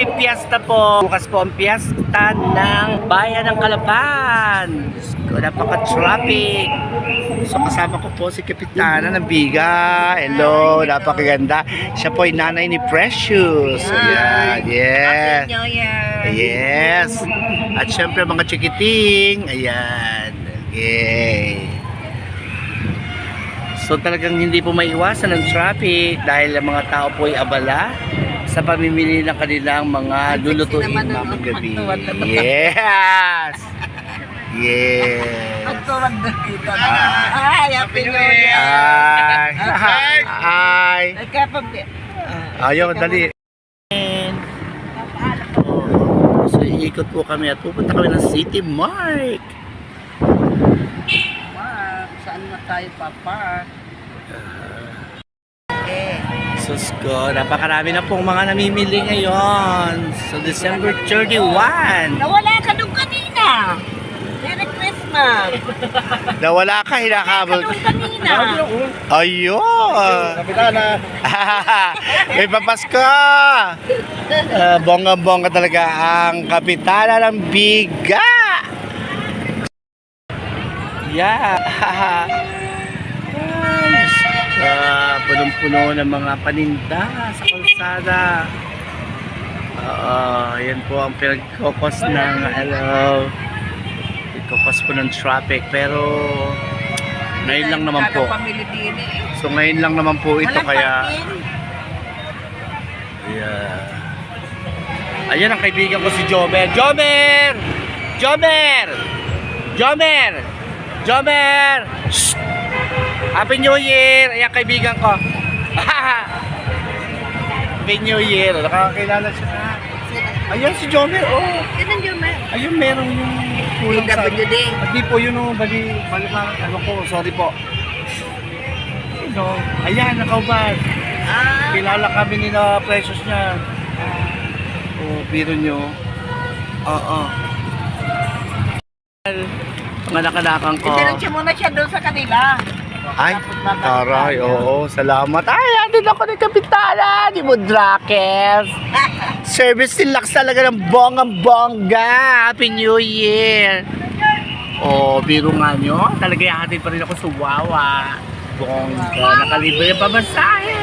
Happy Fiesta po. Bukas po ang fiesta ng Bayan ng Kalapan. Ko, Napaka-traffic. So kasama ko po si Kapitana ng Biga. Hello, napakaganda. Siya po ay nanay ni Precious. Ayan, yes. Happy New Year! Yes. At syempre mga chikiting. Ayan. Okay. So talagang hindi po maiwasan ang traffic dahil ang mga tao po ay abala sa pamimili ng kanilang mga lulutuin naman ng mamayang gabi. Yes. Yes. Ang tuwag na dito. Ay, Happy New Year! Ay. Ay. Ayaw, dali. So, iikot po kami at pupunta kami ng City Mark. Mark, saan na tayo papark? Sus ko, napakarami na pong mga namimili ngayon. So, December 31. nawala ka nung kanina! Merry Christmas! Nawala ka, Ka hinakabol. nung kanina! Ayun! Kapitana. May papasko! Uh, bongga-bongga talaga ang kapitana ng biga! Yeah! Ah, punong-puno ng mga paninda sa kalsada. Oo, yan po ang pinagkokos ng hello. Pinagkokos po ng traffic pero ngayon lang naman po. Eh. So ngayon lang naman po ito kaya yeah. Ayan ang kaibigan ko si Jomer. Jomer! Jomer! Jomer! Jomer! Shh! Happy New Year! Ayan kaibigan ko. Happy New Year. Nakakakilala siya. Ayan si Jomer. Oh. Sino yung may? Ayun meron yung kulang sa... PWD. Hindi po yun oh, bali, bali na, ano ko, sorry po. Ano, ayan, nakaubad. Ah, Kilala kami ni na precious niya. Oh, biro nyo. Oo. Mga nakanakang ko. Diretso muna siya doon sa kanila. Ay, taray, oo, salamat. Ay, andun ako ni Kapitana, di mo Drakes. Service deluxe talaga ng bonggang-bongga. Happy New Year. Oh, biro nga nyo. Talaga ihatid pa rin ako sa Wawa. Bongga, nakalibre yung pamasahe.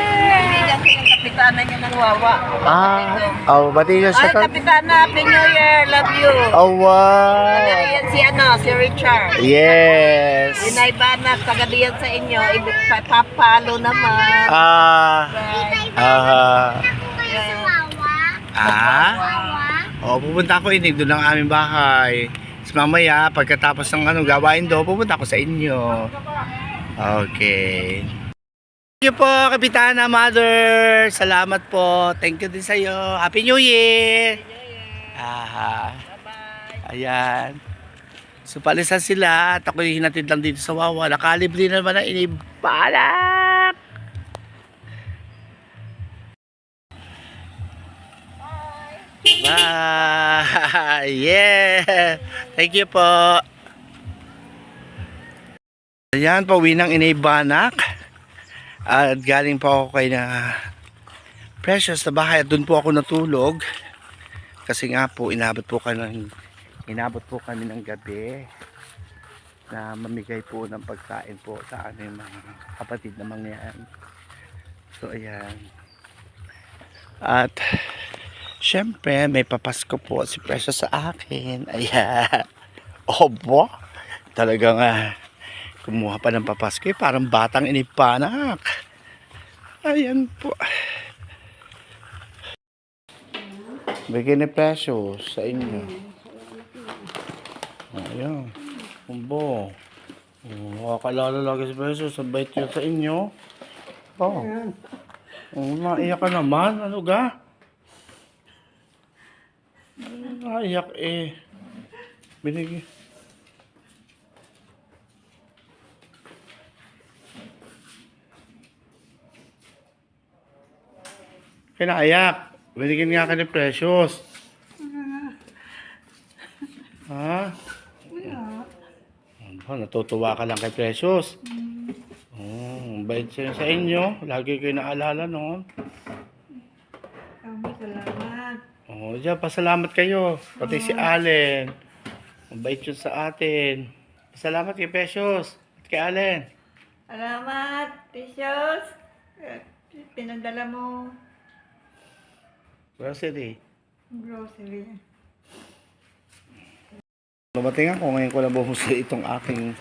Kapitana niya ng wawa. Ah, oh, bati nyo Ay, siya. kapitana, Happy New Year, love you. Oh, wow. Yan si ano, si Richard. Yes. Inaiba na, taga diyan sa inyo, ibig pa- papalo naman. Ah, Bye. ah, Yeah. ah. Oh, pupunta ako inig doon ang aming bahay. Tapos mamaya, pagkatapos ng ano, gawain doon, pupunta ako sa inyo. Okay. Thank you po, Kapitana Mother. Salamat po. Thank you din sa iyo. Happy New Year. Ah, ayan. So, palisan sila at ako hinatid lang dito sa Wawa. Nakalibre na naman ang inibalak. Bye! Yeah! Thank you po. Ayan, pauwi ng Inaybanak. At galing pa ako kay na Precious na bahay at doon po ako natulog. Kasi nga po, inabot po kami ng, inabot po kami ng gabi na mamigay po ng pagkain po sa aming mga kapatid na mangyan. So, ayan. At, syempre, may papasko po si Precious sa akin. Ayan. Obo. Talaga nga, kumuha pa ng papasko. Eh, parang batang inipanak. Ayan po. Bigyan ni Precious sa inyo. Ayan. Umbo. Oh, makakalala lagi si Precious. Ang bait niya sa inyo. Oh. Oh, naiyak ka naman. Ano ga? Naiyak eh. Binigyan. Kinaiyak. Binigyan nga ka ni Precious. Ha? Ano, natutuwa ka lang kay Precious. Oh, bait siya sa inyo. Lagi kayo naalala noon. Kami sa O dyan, pasalamat kayo. Pati si Allen. Mabait yun sa atin. Pasalamat kay Precious. At kay Allen. Salamat, Tisios. Pinadala mo Grocery. grocery. Dumating ako ngayon ko lang buhusa itong aking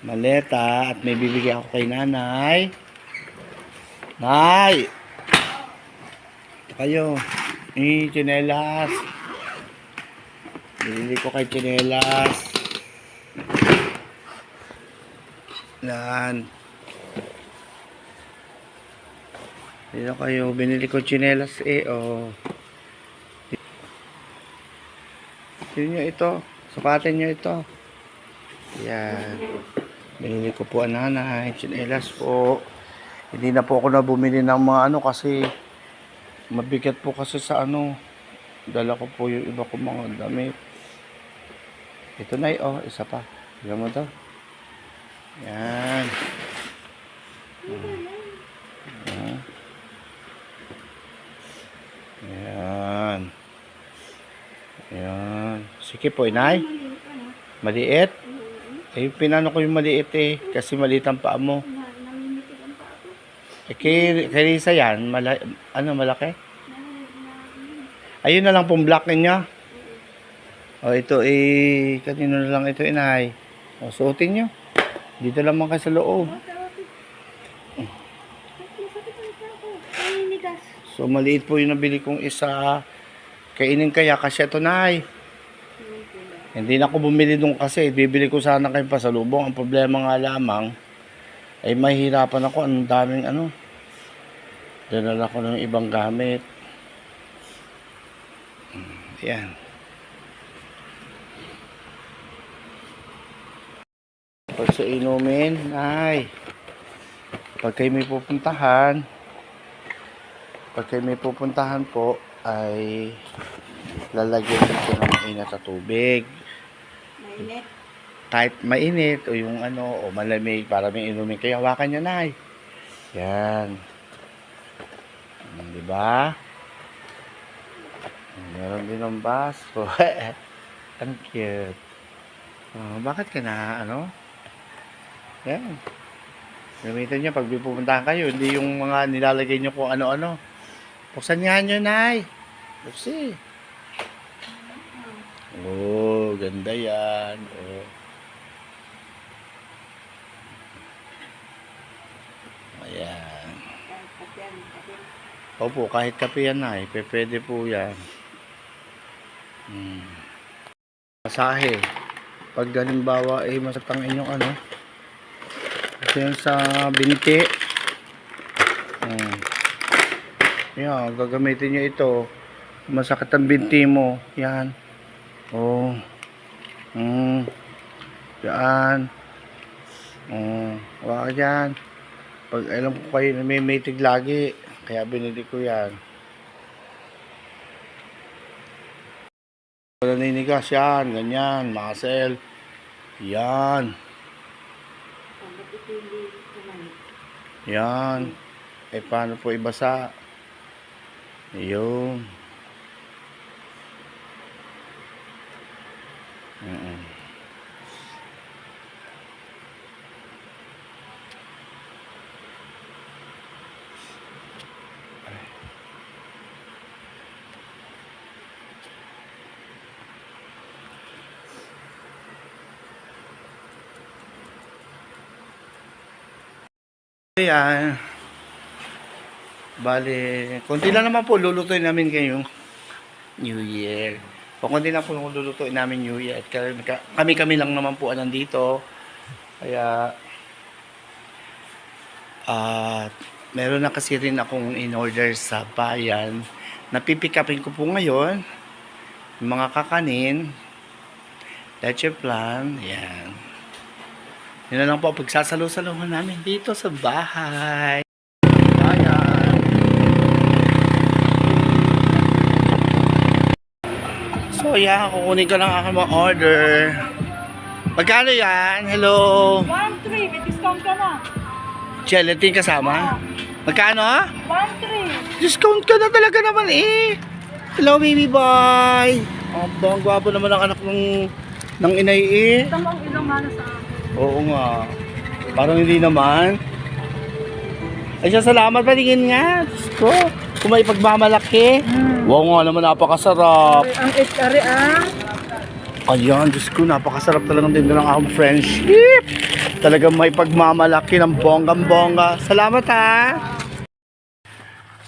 maleta at may bibigay ako kay nanay. Nay! Ito kayo. Eh, chinelas. Binili ko kay chinelas. Yan. Dito kayo. Binili ko chinelas eh. Oh. Tingnan nyo ito. Sukatin nyo ito. Yan. Binili ko po ang nanay. Chinelas po. Hindi na po ako na bumili ng mga ano kasi mabigat po kasi sa ano. Dala ko po yung iba ko mga damit. Ito na oh, isa pa. Tignan mo to. Yan. Yan. Yan. Sige po, inay. Maliit? Eh, pinano ko yung maliit eh. Kasi maliit ang paa mo. Eh, kay, kay Lisa yan, mala, ano, malaki? Ayun na lang pong black niya. O, ito eh, kanino na lang ito, inay. O, suotin nyo. Dito lamang kayo sa loob. So, maliit po yung nabili kong isa. Kainin kaya kasi ito, nay. Hindi na ako bumili doon kasi. Bibili ko sana kayo pasalubong. Ang problema nga lamang, ay mahirapan ako. Ang daming ano. Dinala ko ng ibang gamit. Hmm, Yan. Pag sa inumin, ay. Pag kayo may pupuntahan, pag kayo may pupuntahan po, ay lalagyan ko ng mainit na tubig. Mainit. Kahit mainit o yung ano, o malamig para may inumin kayo, hawakan nyo na Yan. Hmm, Di ba? Meron din ng baso. Ang cute. Oh, bakit ka na, ano? Yan. Gamitin nyo pag pupuntahan kayo, hindi yung mga nilalagay nyo kung ano-ano. Buksan nga nyo, Nay. Buksi. Oh, ganda yan. Oh. Ayan. Opo, kahit kape yan. Pe- Pwede po yan. Hmm. Masahe. Pag halimbawa, eh, masakit ang inyong ano. Kasi yan sa binti. Hmm. Yan, gagamitin nyo ito. Masakit ang binti mo. Yan. Oh. Hmm. Yan. Oh. Waka dyan. Pag alam ko kayo na may matig lagi. Kaya binili ko yan. Wala ninigas yan. Ganyan. Muscle. Yan. Yan. Eh, paano po ibasa? Yun. Ayan. Bale, konti lang naman po lulutuin namin ngayong New Year. O konti lang po lulutuin namin New Year. Kami-kami lang naman po nandito. Kaya, at meron na kasi rin akong in-order sa bayan. Napipikapin ko po ngayon yung mga kakanin. Leche plan. Yan. Yun na lang po pagsasalo-saluhan namin dito sa bahay. Ayan. So yan, kukunin ko lang ako mga order. Magkano yan? Hello? 1-3, may discount ka na. Gelatin kasama? Magkano? 1-3. Discount ka na talaga naman eh. Hello, baby boy! Ang bang gwapo naman ang anak ng, ng inay eh. Ito mo ang ilong mana sa akin. Oo nga. Parang hindi naman. Ay siya, salamat. Patingin nga. Diyos ko. Kung may pagmamalaki. Wow nga naman, napakasarap. Ang itari ah. Ayan, Diyos ko, napakasarap talagang din ng akong friendship. Talagang may pagmamalaki ng bonggang-bongga. Salamat ha!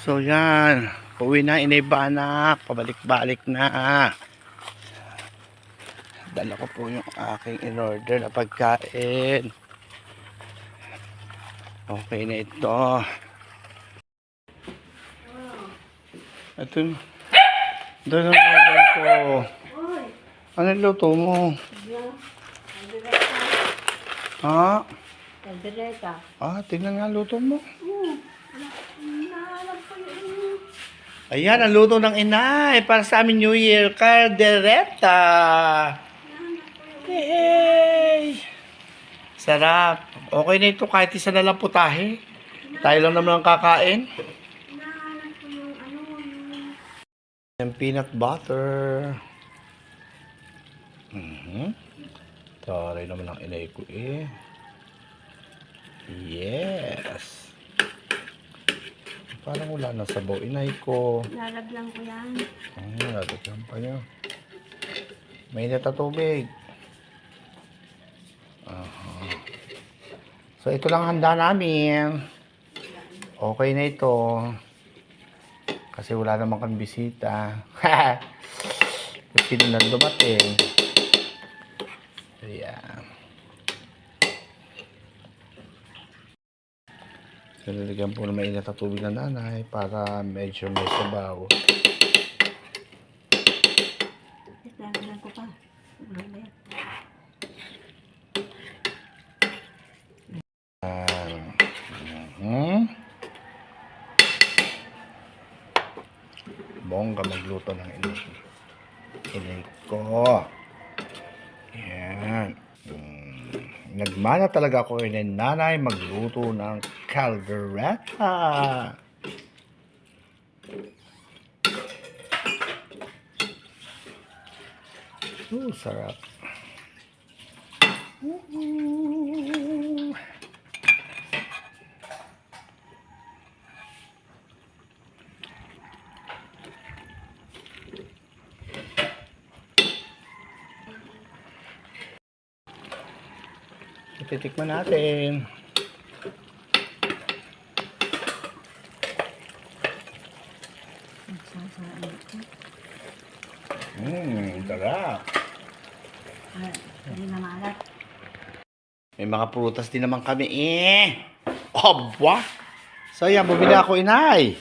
So yan, uwi na, inibana, pabalik-balik na. Dala ko po yung aking in-order na pagkain. Okay na ito. Ito, ito yung order ko. Ano luto mo? Ha? Kaldereta. Ah, tingnan nga luto mo. Ayan, ang luto ng inay para sa amin New Year, caldereta. Yay! Sarap. Okay na ito kahit isa na lang putahe. Tayo lang naman ang kakain. Yung peanut butter. Mhm. Taray naman ang inay ko eh. Yes. Parang wala na sabaw. Inay ko. Lalagyan ko yan. Ang oh, lalagyan pa niya. May na So, ito lang handa namin. Okay na ito. Kasi wala namang kang bisita. Kasi na dumating. Ayan. So, lalagyan po ng mainit na tubig ng nanay para medyo may sabaw. Lalagyan ko pa. Hmm? Magluto ng inay. Inay ko. Yan. Hmm. Nagmana talaga ako ni nanay magluto ng caldereta. Oh, sarap. Ooh. Titikman natin. Mmm, sarap. Hindi na malat. May mga prutas din naman kami eh. Aba! So yan, bumili ako inay.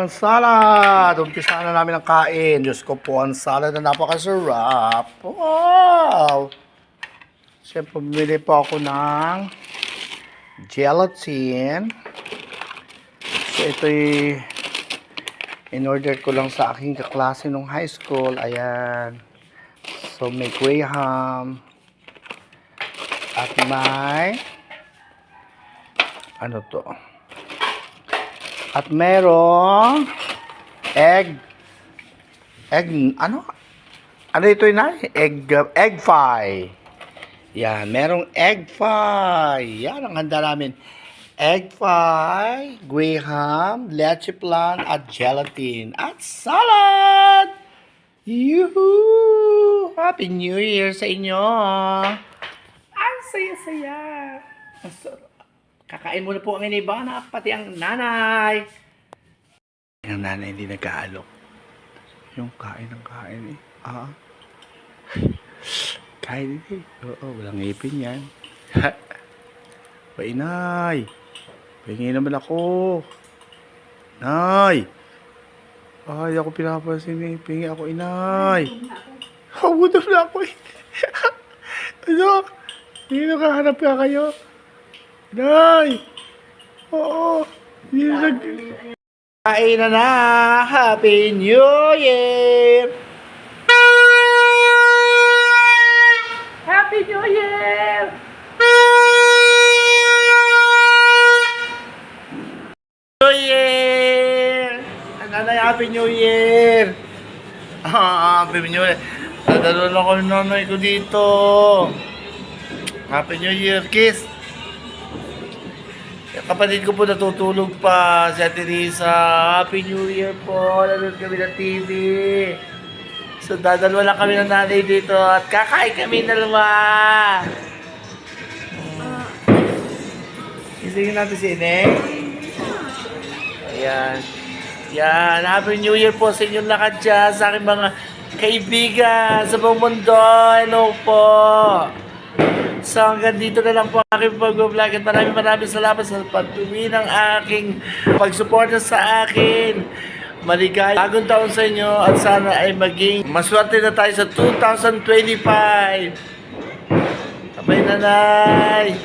Ang salad. Umpisa na namin ang kain. Diyos ko po, ang salad na napakasarap. Wow! Siyempre, bumili po ako ng gelatin. So, ito'y in-order ko lang sa aking kaklase nung high school. Ayan. So, may Graham. At may ano to? At merong egg egg ano? Ano ito na? Egg egg pie. Yan, merong egg pie. Yan ang handa namin. Egg pie, graham, leche plan, at gelatin. At salad! Yuhu! Happy New Year sa inyo! Ang saya-saya! Ang sarap. Kakain muna po ang inibana, pati ang nanay. Ang nanay hindi nagkaalok. Yung kain ng kain eh. Ah. Din eh. Oo, walang ngipin yan. Painay. Pahingi naman ako. Nay. Ay, ako pinapansin eh. Pingi ako, inay. Hawudol na ako eh. ano? Hindi nakahanap ka kayo? Nay! Oo! Hindi nag... Kain na na! Happy New Year! Happy New Year! Ah, Happy New Year. Dadalo na ko yung nanay ko dito. Happy New Year, kiss! Kapatid ko po natutulog pa, si Ate Risa. Happy New Year po. Nanonood kami ng TV. So, dadalawa lang kami ng nanay dito at kakain kami dalawa. Isingin natin si Ineng. Ayan. Yan. Happy New Year po sa inyong lahat dyan, sa aking mga kaibigan sa buong mundo. Hello po. So hanggang dito na lang po aking pag-vlog at maraming maraming salamat sa pagtuwi ng aking pagsuporta sa akin. Maligay bagong taon sa inyo at sana ay maging maswerte na tayo sa 2025. Sabay nanay.